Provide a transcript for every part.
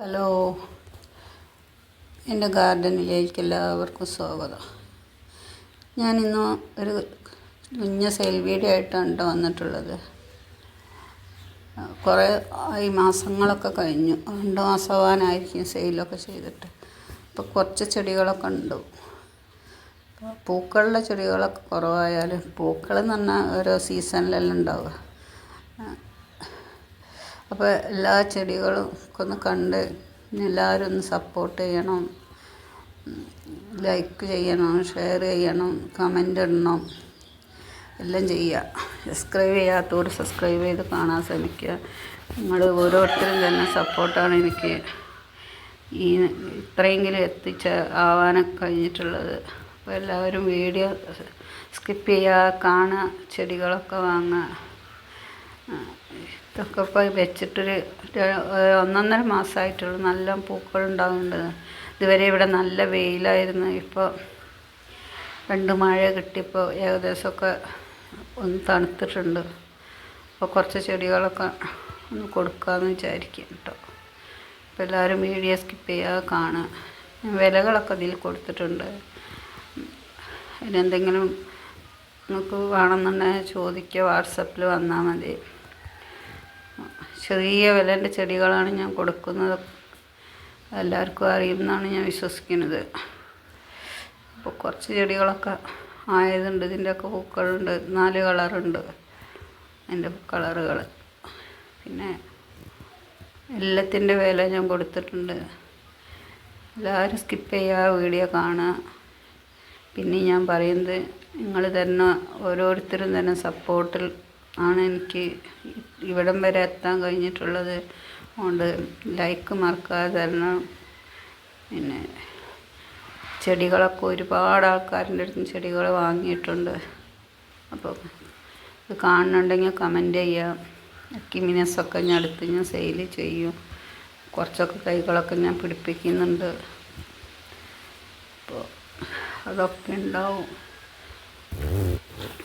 Hello. എന്റെ ഗാർഡനിലേക്ക് എല്ലാവർക്കും സ്വാഗതം. ഞാനിന്ന് ഒരു കുഞ്ഞ സെയിൽ വീഡിയോ ആയിട്ടാണ് കേട്ടോ വന്നിട്ടുള്ളത്. കുറേ ഈ മാസങ്ങളൊക്കെ കഴിഞ്ഞു. രണ്ട് മാസമാവാനായിരിക്കും സെയിലൊക്കെ ചെയ്തിട്ട്. ഇപ്പോൾ കുറച്ച് ചെടികളൊക്കെ ഉണ്ട്. പൂക്കളുടെ ചെടികളൊക്കെ കുറവായാലും പൂക്കൾ എന്ന് പറഞ്ഞാൽ ഓരോ സീസണിലെല്ലാം ഉണ്ടാവുക. അപ്പോൾ എല്ലാ ചെടികളും ഒന്ന് കണ്ട് എല്ലാവരും ഒന്ന് സപ്പോർട്ട് ചെയ്യണം. ലൈക്ക് ചെയ്യണം ഷെയർ ചെയ്യണം കമന്റ് ഇടണം. എല്ലാം ചെയ്യുക സബ്സ്ക്രൈബ് ചെയ്യാത്തവർ സബ്സ്ക്രൈബ് ചെയ്ത് കാണാൻ ശ്രമിക്കുക. നിങ്ങൾ ഓരോരുത്തരും തന്നെ സപ്പോർട്ടാണ് എനിക്ക് ഈ ഇത്രയെങ്കിലും എത്തിച്ച ആവാനൊക്കെ കഴിഞ്ഞിട്ടുള്ളത്. അപ്പോൾ എല്ലാവരും വീഡിയോ സ്കിപ്പ് ചെയ്യുക കാണുക ചെടികളൊക്കെ വാങ്ങുക. ഇതൊക്കെ ഇപ്പോൾ വെച്ചിട്ടൊരു ഒന്നൊന്നര മാസമായിട്ടുള്ളൂ നല്ല പൂക്കൾ ഉണ്ടാകുന്നുണ്ട് ഇതുവരെ ഇവിടെ നല്ല വെയിലായിരുന്നു. ഇപ്പോൾ രണ്ട് മഴ കിട്ടിയപ്പോൾ ഏകദേശമൊക്കെ ഒന്ന് തണുത്തിട്ടുണ്ട്. അപ്പോൾ കുറച്ച് ചെടികളൊക്കെ ഒന്ന് കൊടുക്കാമെന്ന് വിചാരിക്കും കേട്ടോ. അപ്പോൾ എല്ലാവരും വീഡിയോ സ്കിപ്പ് ചെയ്യാതെ കാണുക. വിലകളൊക്കെ ഇതിൽ കൊടുത്തിട്ടുണ്ട്. അതിനെന്തെങ്കിലും നിങ്ങൾക്ക് വേണമെന്നുണ്ടെങ്കിൽ ചോദിക്കുക. വാട്സപ്പിൽ വന്നാൽ മതി. ചെറിയ വിലന്റെ ചെടികളാണ് ഞാൻ കൊടുക്കുന്നത്. എല്ലാവർക്കും അറിയുമെന്നാണ് ഞാൻ വിശ്വസിക്കുന്നത്. അപ്പോൾ കുറച്ച് ചെടികളൊക്കെ ആയതുണ്ട്. ഇതിന്റെയൊക്കെ പൂക്കളുണ്ട്. നാല് കളറുണ്ട് അതിന്റെ കളറുകൾ. പിന്നെ എല്ലാത്തിന്റെ വില ഞാൻ കൊടുത്തിട്ടുണ്ട്. എല്ലാവരും സ്കിപ്പ് ചെയ്യുക വീഡിയോ കാണുക. പിന്നെ ഞാൻ പറയുന്നത് നിങ്ങൾ തന്നെ ഓരോരുത്തരും തന്നെ സപ്പോർട്ടിൽ ആണ് എനിക്ക് ഇവിടം വരെ എത്താൻ കഴിഞ്ഞിട്ടുള്ളത്. അതുകൊണ്ട് ലൈക്ക് മറക്കാതെ തരണം. പിന്നെ ചെടികളൊക്കെ ഒരുപാട് ആൾക്കാരുടെ അടുത്ത് ചെടികൾ വാങ്ങിയിട്ടുണ്ട്. അപ്പോൾ ഇത് കാണുന്നുണ്ടെങ്കിൽ കമന്റ് ചെയ്യാം. കിമിനസൊക്കെ ഞാൻ അടുത്ത് ഞാൻ സെയിൽ ചെയ്യും. കുറച്ചൊക്കെ തൈകളൊക്കെ ഞാൻ പിടിപ്പിക്കുന്നുണ്ട്. അപ്പോൾ അതൊക്കെ ഉണ്ടാവും.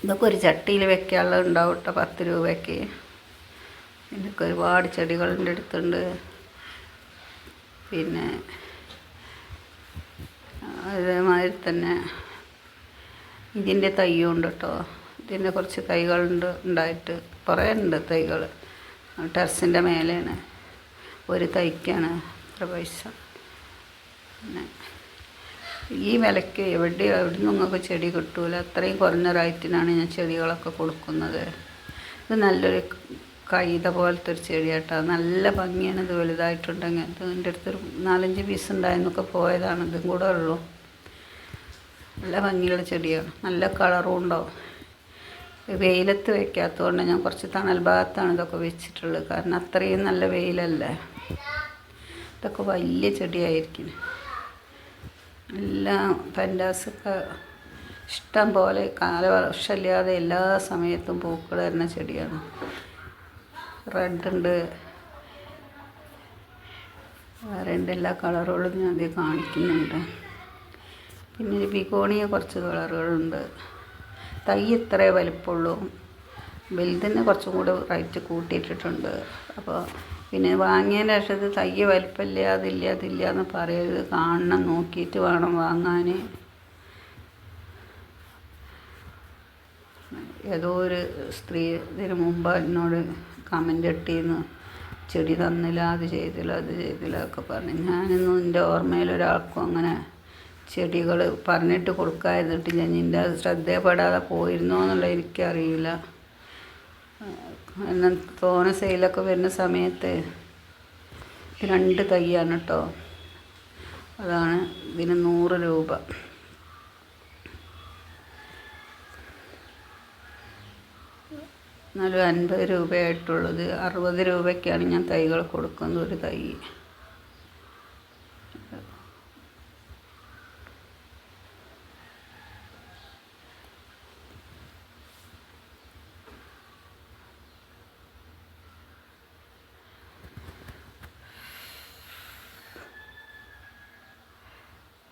ഇതൊക്കെ ഒരു ചട്ടിയിൽ വെക്കാനുള്ളത് ഉണ്ടാവും കേട്ടോ പത്ത് രൂപയ്ക്ക്. ഇതൊക്കെ ഒരുപാട് ചെടികളുടെ അടുത്തുണ്ട്. പിന്നെ അതേമാതിരി തന്നെ ഇതിന്റെ തയ്യുണ്ട് കേട്ടോ. ഇതിന്റെ കുറച്ച് തൈകളുണ്ട് ഉണ്ടായിട്ട് കുറേ ഉണ്ട് തൈകൾ. ടെറസിന്റെ മേലെയാണ്. ഒരു തൈക്കാണ് ഇത്ര പൈസ. പിന്നെ ഈ വിലയ്ക്ക് എവിടെ എവിടെ നിങ്ങൾക്ക് ചെടി കിട്ടൂല. അത്രയും കുറഞ്ഞ റേറ്റിനാണ് ഞാൻ ചെടികളൊക്കെ കൊടുക്കുന്നത്. ഇത് നല്ലൊരു കൈത പോലത്തെ ഒരു ചെടി നല്ല ഭംഗിയാണ് ഇത് വലുതായിട്ടുണ്ടെങ്കിൽ. ഇത് എന്റെ അടുത്തൊരു നാലഞ്ച് പീസ് ഉണ്ടായിരുന്നൊക്കെ പോയതാണ്. ഇതും കൂടെ ഉള്ളൂ. നല്ല ഭംഗിയുള്ള ചെടിയാണ്. നല്ല കളറും ഉണ്ടാവും. വെയിലത്ത് വയ്ക്കാത്തതുകൊണ്ട് ഞാൻ കുറച്ച് തണൽ ഭാഗത്താണ് ഇതൊക്കെ വെച്ചിട്ടുള്ളത്. കാരണം അത്രയും നല്ല വെയിലല്ലേ. ഇതൊക്കെ വലിയ ചെടിയായിരിക്കും. എല്ലാം പെൻഡാസൊക്കെ ഇഷ്ടം പോലെ കാലവർഷമില്ലാതെ എല്ലാ സമയത്തും പൂക്കൾ വരുന്ന ചെടിയാണ്. റെഡ് ഉണ്ട്. വേറെ ഉണ്ട് എല്ലാ കളറുകളും ഞാൻ അത് കാണിക്കുന്നുണ്ട്. പിന്നെ ബിഗോണിയ കുറച്ച് കളറുകളുണ്ട് തൈ ഇത്രേ വലിപ്പമുള്ളൂ. വലുതിന് കുറച്ചും കൂടെ റേറ്റ് കൂട്ടിയിട്ടിട്ടുണ്ട്. അപ്പോൾ പിന്നെ വാങ്ങിയതിന് ശേഷം ഇത് തൈ വലിപ്പമില്ല അതില്ല അതില്ല എന്ന് പറയരുത്. കാണണം നോക്കിയിട്ട് വേണം വാങ്ങാൻ ഏതോ ഒരു സ്ത്രീ ഇതിന് മുമ്പ് എന്നോട് കമന്റ് ഇട്ടിന്ന് ചെടി തന്നില്ല അത് ചെയ്തില്ല അത് ചെയ്തില്ല ഒക്കെ പറഞ്ഞു. ഞാനൊന്നും എന്റെ ഓർമ്മയിൽ ഒരാൾക്കും അങ്ങനെ ചെടികൾ പറഞ്ഞിട്ട് ഞാൻ നിന്റെ ശ്രദ്ധയപ്പെടാതെ പോയിരുന്നോ എന്നുള്ളത് എനിക്കറിയില്ല. തോന സെയിലൊക്കെ വരുന്ന സമയത്ത് രണ്ട് തൈയാണ് കേട്ടോ അതാണ് ഇതിന് നൂറ് രൂപ. എന്നാലും അൻപത് രൂപയായിട്ടുള്ളത്. അറുപത് രൂപയ്ക്കാണ് ഞാൻ തൈകൾ കൊടുക്കുന്നത് ഒരു തൈ.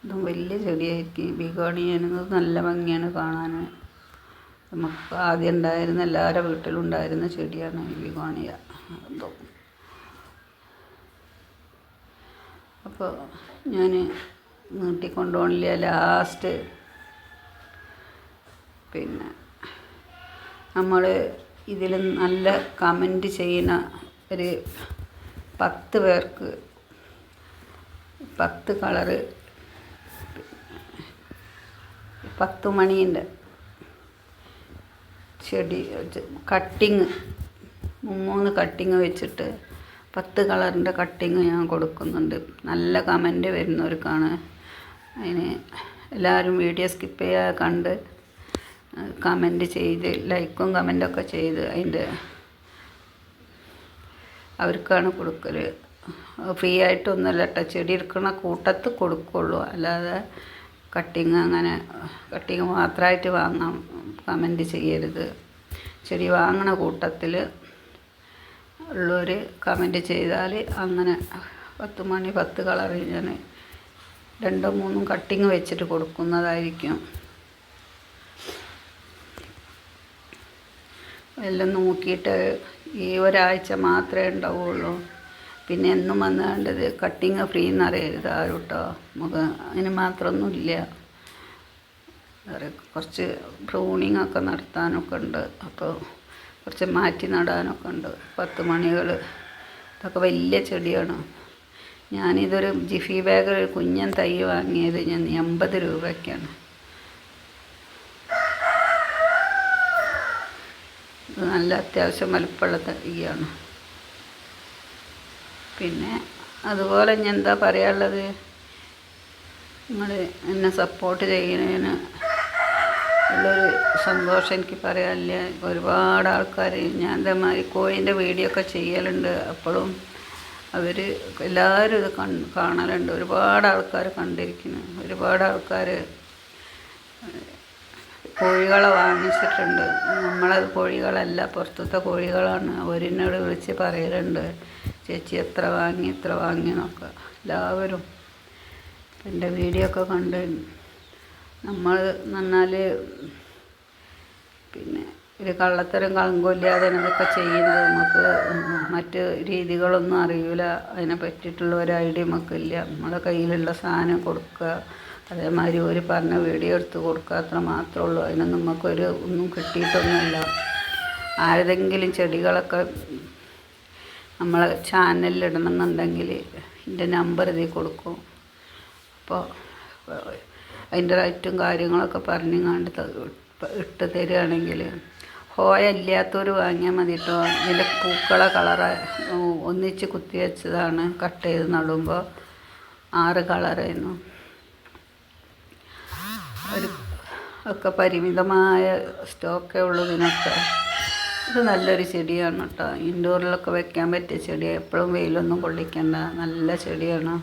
ഇതും വലിയ ചെടിയായിരിക്കും. ബിഗോണിയനത് നല്ല ഭംഗിയാണ് കാണാൻ നമുക്ക് ആദ്യം ഉണ്ടായിരുന്ന എല്ലാവരുടെ വീട്ടിലും ഉണ്ടായിരുന്ന ചെടിയാണ് ഈ ബിഗോണിയ എന്തോ. അപ്പോൾ ഞാൻ നീട്ടിക്കൊണ്ടുപോകണില്ല ലാസ്റ്റ്. പിന്നെ നമ്മൾ ഇതിൽ നല്ല കമന്റ് ചെയ്യുന്ന ഒരു പത്ത് പേർക്ക് പത്ത് കളറ് പത്ത് മണീന്റെ ചെടി കട്ടിങ് മൂന്ന് കട്ടിങ് വെച്ചിട്ട് പത്ത് കളറിന്റെ കട്ടിങ് ഞാൻ കൊടുക്കുന്നുണ്ട്. നല്ല കമന്റ് വരുന്നവർക്കാണ്. അതിന് എല്ലാവരും വീഡിയോ സ്കിപ്പ് ചെയ്യാതെ കണ്ട് കമന്റ് ചെയ്ത് ലൈക്കും കമന്റൊക്കെ ചെയ്ത് അതിന്റെ അവർക്കാണ് കൊടുക്കൽ ഫ്രീ ആയിട്ടൊന്നുമല്ല കേട്ടോ ചെടി എടുക്കണ കൂട്ടത്ത് കൊടുക്കുള്ളൂ. അല്ലാതെ കട്ടിങ് അങ്ങനെ കട്ടിങ് മാത്രമായിട്ട് വാങ്ങാം കമന്റ് ചെയ്യരുത്. ചെടി വാങ്ങണ കൂട്ടത്തിൽ ഉള്ളവർ കമന്റ് ചെയ്താൽ അങ്ങനെ പത്ത് മണി പത്ത് കളറ് ഞാൻ രണ്ടോ മൂന്നും കട്ടിങ് വെച്ചിട്ട് കൊടുക്കുന്നതായിരിക്കും. എല്ലാം നോക്കിയിട്ട് ഈ ഒരാഴ്ച മാത്രമേ ഉണ്ടാവുള്ളൂ. പിന്നെ എന്നും വന്നാണ്ടത് കട്ടിങ് ഫ്രീ എന്നറിയരുത് ആരും കേട്ടോ നമുക്ക് അതിന് മാത്രമൊന്നുമില്ല കുറച്ച് പ്രൂണിങ് ഒക്കെ നടത്താനൊക്കെ ഉണ്ട്. അപ്പോൾ കുറച്ച് മാറ്റി നടാനൊക്കെ ഉണ്ട്. പത്ത് മണികൾ ഇതൊക്കെ വലിയ ചെടിയാണ്. ഞാനിതൊരു ജിഫി ബാഗ് കുഞ്ഞൻ തൈ വാങ്ങിയത് ഞാൻ എൺപത് രൂപയ്ക്കാണ്. നല്ല അത്യാവശ്യം വലുപ്പമുള്ള തൈയാണ്. പിന്നെ അതുപോലെ ഞാൻ എന്താ പറയാനുള്ളത്? നിങ്ങൾ എന്നെ സപ്പോർട്ട് ചെയ്യുന്നതിന് ഉള്ളൊരു സന്തോഷം എനിക്ക് പറയാനില്ല ഒരുപാട് ആൾക്കാർ ഞാൻ എന്താ ഇതേമാതിരി കോഴീന്റെ വീഡിയോ ഒക്കെ ചെയ്യലുണ്ട്. അപ്പോഴും അവർ എല്ലാവരും ഇത് കൺ കാണലുണ്ട്. ഒരുപാട് ആൾക്കാർ കണ്ടിരിക്കുന്നു. ഒരുപാട് ആൾക്കാർ കോഴികളെ വാങ്ങിച്ചിട്ടുണ്ട്. നമ്മളത് കോഴികളല്ല പുറത്തത്തെ കോഴികളാണ്. അവരെന്നോട് വിളിച്ച് പറയലുണ്ട്. ചേച്ചി എത്ര വാങ്ങി എത്ര വാങ്ങി എന്നൊക്കെ എല്ലാവരും എന്റെ വീഡിയോ ഒക്കെ കണ്ട് നമ്മൾ എന്നാൽ പിന്നെ ഒരു കള്ളത്തരം കളങ്കമില്ലാതെ അതൊക്കെ ചെയ്യുന്നത് നമുക്ക് മറ്റ് രീതികളൊന്നും അറിയില്ല. അതിനെ പറ്റിയിട്ടുള്ള ഒരു ഐഡിയ നമുക്കില്ല നമ്മുടെ കയ്യിലുള്ള സാധനം കൊടുക്കുക. അതേമാതിരി ഒരു പറഞ്ഞ വീഡിയോ എടുത്ത് കൊടുക്കുക. അത്ര മാത്രമേ ഉള്ളൂ. അതിനൊന്നും നമുക്കൊരു ഒന്നും കിട്ടിയിട്ടൊന്നുമില്ല. ആരുടെങ്കിലും ചെടികളൊക്കെ നമ്മളെ ചാനലിലിടണമെന്നുണ്ടെങ്കിൽ എന്റെ നമ്പർ ഇതിൽ കൊടുക്കും. അപ്പോൾ അതിന്റെ റേറ്റും കാര്യങ്ങളൊക്കെ പറഞ്ഞങ്ങാണ്ട് ഇട്ട് തരികയാണെങ്കിൽ ഹോയ ഇല്ലാത്തൊരു വാങ്ങിയാൽ മതി കേട്ടോ. ഇതിന്റെ പൂക്കളെ കളറ് ഒന്നിച്ച് കുത്തി വെച്ചതാണ് കട്ട് ചെയ്ത് നടുമ്പോൾ ആറ് കളറായിരുന്നു ഒരു ഒക്കെ പരിമിതമായ സ്റ്റോക്കേ ഉള്ളൂ ഇതിനൊക്കെ. ഇത് നല്ലൊരു ചെടിയാണ് കേട്ടോ. ഇൻഡോറിലൊക്കെ വെക്കാൻ പറ്റിയ ചെടിയാണ് എപ്പോഴും വെയിലൊന്നും കൊള്ളിക്കണ്ട. നല്ല ചെടിയാണ്.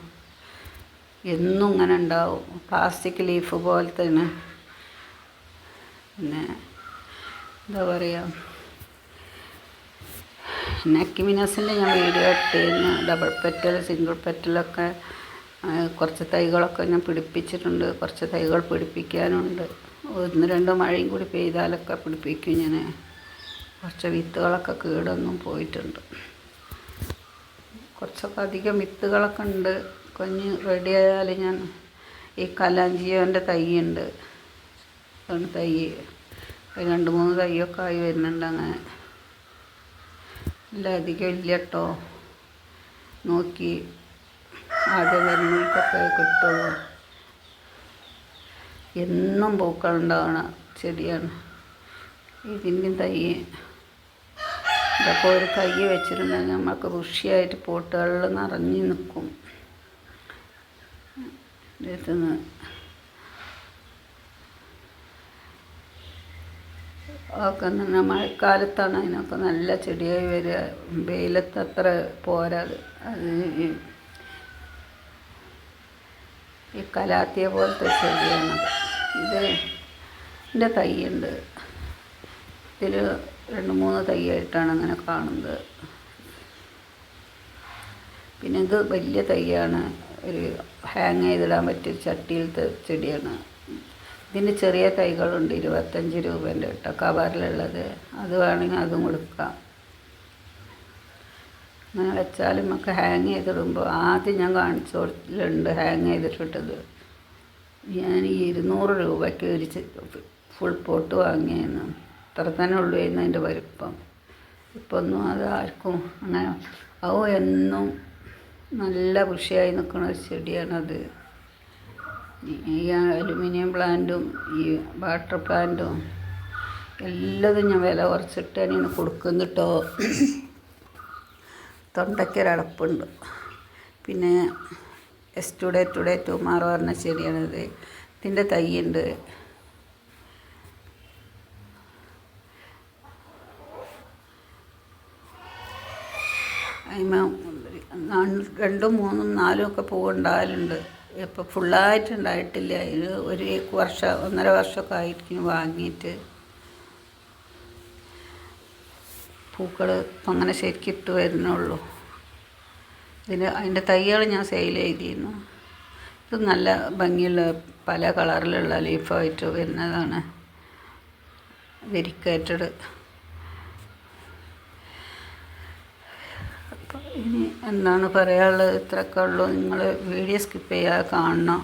എന്നും ഇങ്ങനെ ഉണ്ടാവും. പ്ലാസ്റ്റിക് ലീഫ് പോലത്തേന് പിന്നെ എന്താ പറയുക നെക്കിമിനസിന്റെ ഞാൻ വീഡിയോ ഇട്ടിരുന്നു. ഡബിൾ പെറ്റൽ സിംഗിൾ പെറ്റലൊക്കെ കുറച്ച് തൈകളൊക്കെ ഞാൻ പിടിപ്പിച്ചിട്ടുണ്ട്. കുറച്ച് തൈകൾ പിടിപ്പിക്കാനുണ്ട്. ഒന്ന് രണ്ട് മഴയും കൂടി പെയ്താലൊക്കെ പിടിപ്പിക്കും ഞാൻ. കുറച്ച് വിത്തുകളൊക്കെ കീടൊന്നും പോയിട്ടുണ്ട്. കുറച്ചൊക്കെ അധികം വിത്തുകളൊക്കെ ഉണ്ട്. കൊഞ്ഞ് റെഡി ആയാൽ ഞാൻ ഈ കലാഞ്ചിയോന്റെ തൈയുണ്ട്. തൈ രണ്ട് മൂന്ന് തൈയൊക്കെ ആയി വരുന്നുണ്ട് അങ്ങനെ. ഇല്ല അധികം ഇല്ല കേട്ടോ നോക്കി ആദ്യം വരുന്നവർക്കൊക്കെ കിട്ടുള്ളൂ. എന്നും പൂക്കളുണ്ടാവണ ചെടിയാണ്. ഇതിന്റെ തൈ ഇതൊക്കെ ഒരു കൈ വെച്ചിരുന്നെങ്കിൽ നമുക്ക് ഋഷിയായിട്ട് പോട്ടുകളിൽ നിറഞ്ഞു നിൽക്കും. ഇതിന്ന് ഒക്കെ തന്നെ മഴക്കാലത്താണ് അതിനൊക്കെ നല്ല ചെടിയായി വരിക. വെയിലത്ത് അത്ര പോരാ അത്. ഈ കലാത്തിയ പോലത്തെ ചെടിയാണ്. ഇത് എന്റെ തൈയുണ്ട് ഇതിൽ രണ്ട് മൂന്ന് തൈയായിട്ടാണ് അങ്ങനെ കാണുന്നത്. പിന്നെ ഇത് വലിയ തൈയാണ്. ഒരു ഹാങ് ചെയ്തിടാൻ പറ്റിയ ചട്ടിയിലത്തെ ചെടിയാണ്. ഇതിന്റെ ചെറിയ തൈകളുണ്ട്. ഇരുപത്തഞ്ച് രൂപേന്റെ കേട്ടോ. കവറിലുള്ളത്. അത് വേണമെങ്കിൽ അതും കൊടുക്കാം. അങ്ങനെ വെച്ചാലും നമുക്ക് ഹാങ് ചെയ്തിടുമ്പോൾ ആദ്യം ഞാൻ കാണിച്ചോട്ടിലുണ്ട് ഹാങ് ചെയ്തിട്ടിട്ടത് ഞാൻ ഇരുന്നൂറ് രൂപയ്ക്ക് ഒരു ഫുൾ പോട്ട് വാങ്ങിയെന്ന് അത്ര തന്നെ ഉള്ളൂ എന്നതിന്റെ വലിപ്പം. ഇപ്പം ഒന്നും അത് ആർക്കും അങ്ങനെ അവ എന്നും നല്ല കൃഷിയായി നിൽക്കുന്ന ഒരു ചെടിയാണത്. ഈ അലുമിനിയം പ്ലാന്റും ഈ വാട്ടർ പ്ലാന്റും എല്ലാതും ഞാൻ വില കുറച്ചിട്ട് തന്നെയാണ് കൊടുക്കുന്നിട്ടോ തൊണ്ടയ്ക്കൊരടപ്പുണ്ട് പിന്നെ എസ് ടുഡേ ടുഡേ ടുമാറോ പറഞ്ഞ ചെടിയാണിത്. ഇതിന്റെ തൈയുണ്ട്. രണ്ടും മൂന്നും നാലും ഒക്കെ പൂ ഉണ്ടാകലുണ്ട് ഇപ്പോൾ ഫുള്ളായിട്ട് ഉണ്ടായിട്ടില്ല. ഇത് ഒരു വർഷം ഒന്നര വർഷമൊക്കെ ആയിരിക്കും വാങ്ങിയിട്ട്. പൂക്കൾ അങ്ങനെ ശരിക്കും ഇട്ട് വരുന്നുള്ളൂ ഇതിന് അതിന്റെ തൈകൾ ഞാൻ സെയിൽ ചെയ്തിരുന്നു. ഇത് നല്ല ഭംഗിയുള്ള പല കളറിലുള്ള ലീഫായിട്ട് വരുന്നതാണ്. വെരിക്കേറ്റഡ് അപ്പോൾ ഇനി എന്താണ് പറയാനുള്ളത്? ഇത്രയൊക്കെ ഉള്ളൂ. നിങ്ങൾ വീഡിയോ സ്കിപ്പ് ചെയ്യാതെ കാണണം.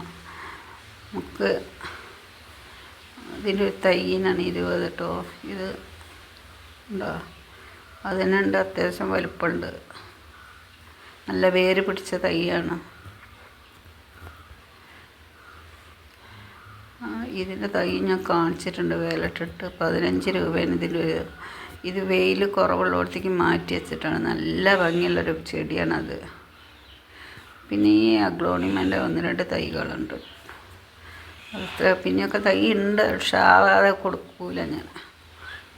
നമുക്ക് ഇതിന്റെ ഒരു തൈനാണ് ഇരുപത് കേട്ടോ ഇത് ഉണ്ടോ? അതിനുണ്ട് അത്യാവശ്യം വലുപ്പമുണ്ട്. നല്ല വേര് പിടിച്ച തൈയാണ് ഇതിന്റെ തൈ ഞാൻ കാണിച്ചിട്ടുണ്ട്. വേലിട്ടിട്ട് പതിനഞ്ച് രൂപയാണ് ഇതിൽ ഇത് വെയിൽ കുറവുള്ളിടത്തേക്ക് മാറ്റി വെച്ചിട്ടാണ്. നല്ല ഭംഗിയുള്ളൊരു ചെടിയാണത്. പിന്നെ ഈ അഗ്ലോണിമന്റെ ഒന്ന് രണ്ട് തൈകളുണ്ട്. അത് പിന്നെയൊക്കെ തൈ ഉണ്ട്. പക്ഷെ ആവാതെ കൊടുക്കൂല ഞാൻ.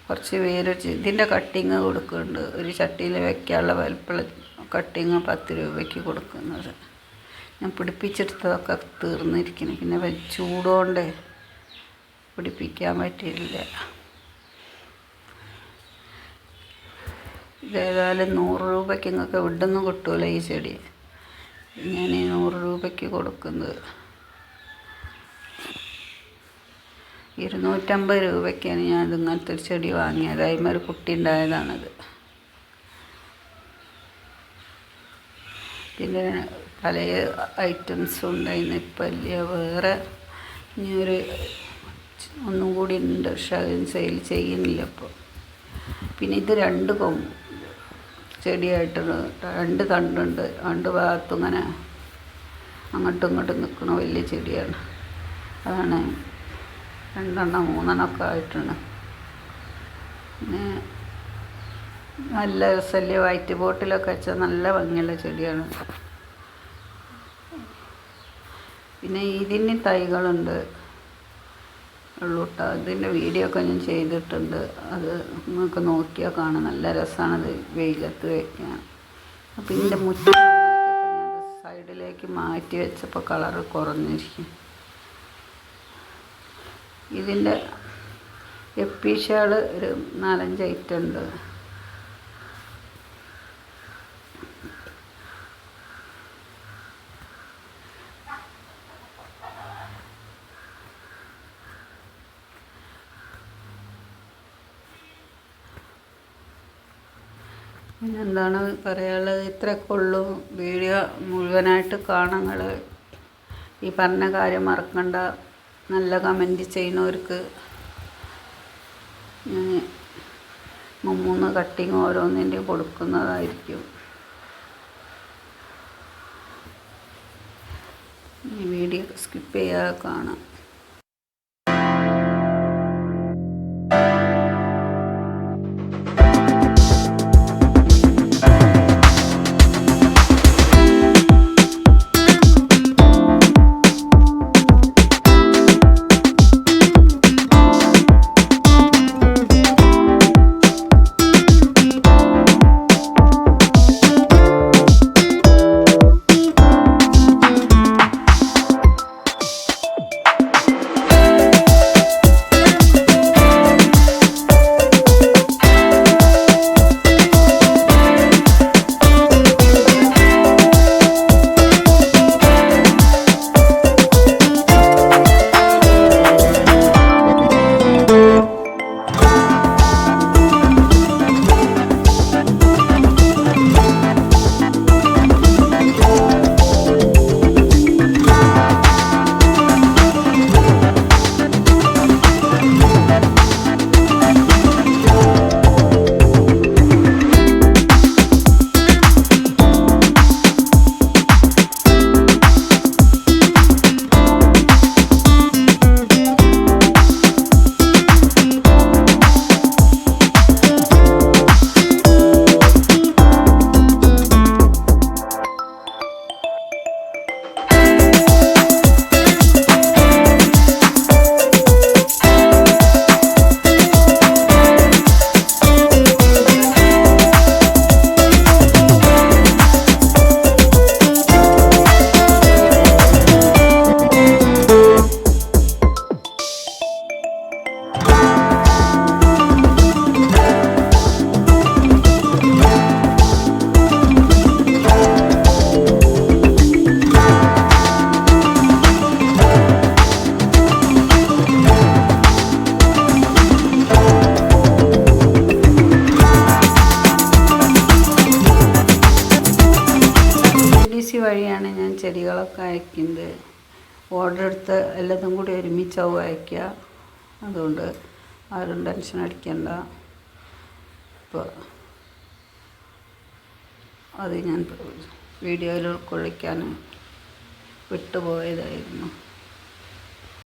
കുറച്ച് വേറെ ഇതിന്റെ കട്ടിങ് കൊടുക്കുന്നുണ്ട്. ഒരു ചട്ടിയിൽ വെക്കാനുള്ള വലുപ്പമുള്ള കട്ടിങ് പത്ത് രൂപയ്ക്ക് കൊടുക്കുന്നത്. ഞാൻ പിടിപ്പിച്ചെടുത്തതൊക്കെ തീർന്നിരിക്കുന്നു. പിന്നെ ചൂടുകൊണ്ട് പിടിപ്പിക്കാൻ പറ്റിയില്ല. ഇതേതായാലും നൂറ് രൂപയ്ക്ക് നിങ്ങൾക്ക് ഇവിടുന്ന് കിട്ടുമല്ലോ ഈ ചെടി? ഞാൻ ഈ നൂറ് രൂപയ്ക്ക് കൊടുക്കുന്നത്. ഇരുന്നൂറ്റമ്പത് രൂപയ്ക്കാണ് ഞാൻ ഇങ്ങനത്തെ ഒരു ചെടി വാങ്ങിയത്. അതിന്മേൽ ഒരു കുട്ടി ഉണ്ടായതാണത്. പിന്നെ പല ഐറ്റംസും ഉണ്ടായിരുന്നു ഇപ്പം ഇല്ല വേറെ ഇനിയൊരു ഒന്നും കൂടി ഉണ്ട്. പക്ഷെ അതിന് സെയിൽ ചെയ്യുന്നില്ല ഇപ്പോൾ പിന്നെ ഇത് രണ്ട് കൊ ചെടിയായിട്ടുണ്ട് രണ്ട് തണ്ടുണ്ട്. രണ്ട് ഭാഗത്തും ഇങ്ങനെ അങ്ങോട്ടും ഇങ്ങോട്ടും നിൽക്കുന്ന വലിയ ചെടിയാണ്. അതാണ് രണ്ടെണ്ണം മൂന്നെണ്ണം ഒക്കെ ആയിട്ടുണ്ട്. പിന്നെ നല്ല രസമല്ലേ വൈറ്റ് ബോട്ടിലൊക്കെ വെച്ചാൽ നല്ല ഭംഗിയുള്ള ചെടിയാണ്. പിന്നെ ഇതിന് തൈകളുണ്ട്. ഉള്ളൂ കേട്ടോ. ഇതിന്റെ വീഡിയോ ഒക്കെ ഞാൻ ചെയ്തിട്ടുണ്ട്. അത് നിങ്ങൾക്ക് നോക്കിയാൽ കാണാം. നല്ല രസമാണ് ഇത് വെയിലത്ത് വയ്ക്കാൻ അപ്പോൾ ഇതിന്റെ മുറ്റം സൈഡിലേക്ക് മാറ്റി വെച്ചപ്പോൾ കളറ് കുറഞ്ഞിരിക്കും. ഇതിന്റെ എപ്പീഷകൾ ഒരു നാലഞ്ച് ഐറ്റം ഉണ്ട്. പിന്നെന്താണ് പറയാനുള്ളത്? ഇത്രയൊക്കെ ഉള്ളൂ. വീഡിയോ മുഴുവനായിട്ട് കാണുങ്ങൾ ഈ പറഞ്ഞ കാര്യം മറക്കണ്ട. നല്ല കമന്റ് ചെയ്യുന്നവർക്ക് ഞാൻ മൂന്ന് കട്ടിങ് ഓരോന്നിന്റെ കൊടുക്കുന്നതായിരിക്കും. ഈ വീഡിയോ സ്കിപ്പ് ചെയ്യാതെ കാണാം. ഓർഡർ എടുത്ത് എല്ലാതും കൂടി ഒരുമിച്ചാവും അയക്കുക അതുകൊണ്ട് ആരും ടെൻഷൻ അടിക്കണ്ട. ഇപ്പോൾ അത് ഞാൻ വീഡിയോയിൽ ഉൾക്കൊള്ളിക്കാൻ വിട്ടുപോയതായിരുന്നു.